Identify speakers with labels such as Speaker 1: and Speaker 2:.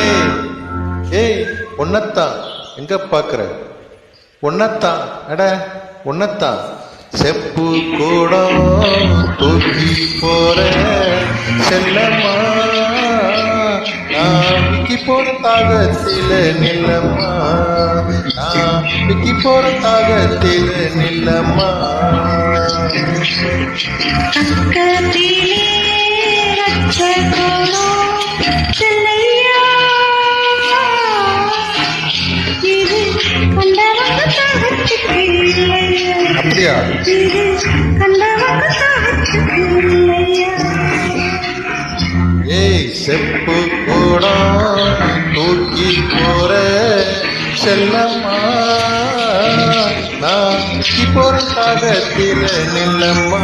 Speaker 1: ஏய் ஏய் ஒன்னத்தான் எங்க பாக்குற? ஒன்னத்தான் அட ஒன்னத்தான் செப்பு கூட தூக்கி போற செல்லம்மா. நான் விக்கி போற தாகத்தில நில்லம்மா. நான் விக்கி போற தாகத்தில நில்லம்மா.
Speaker 2: பக்கத்திலே
Speaker 1: அப்படியா? ஏய் செப்பு கூடம் தூக்கி போற செல்லம்மா. நான் போற தாகத்தில நில்லம்மா.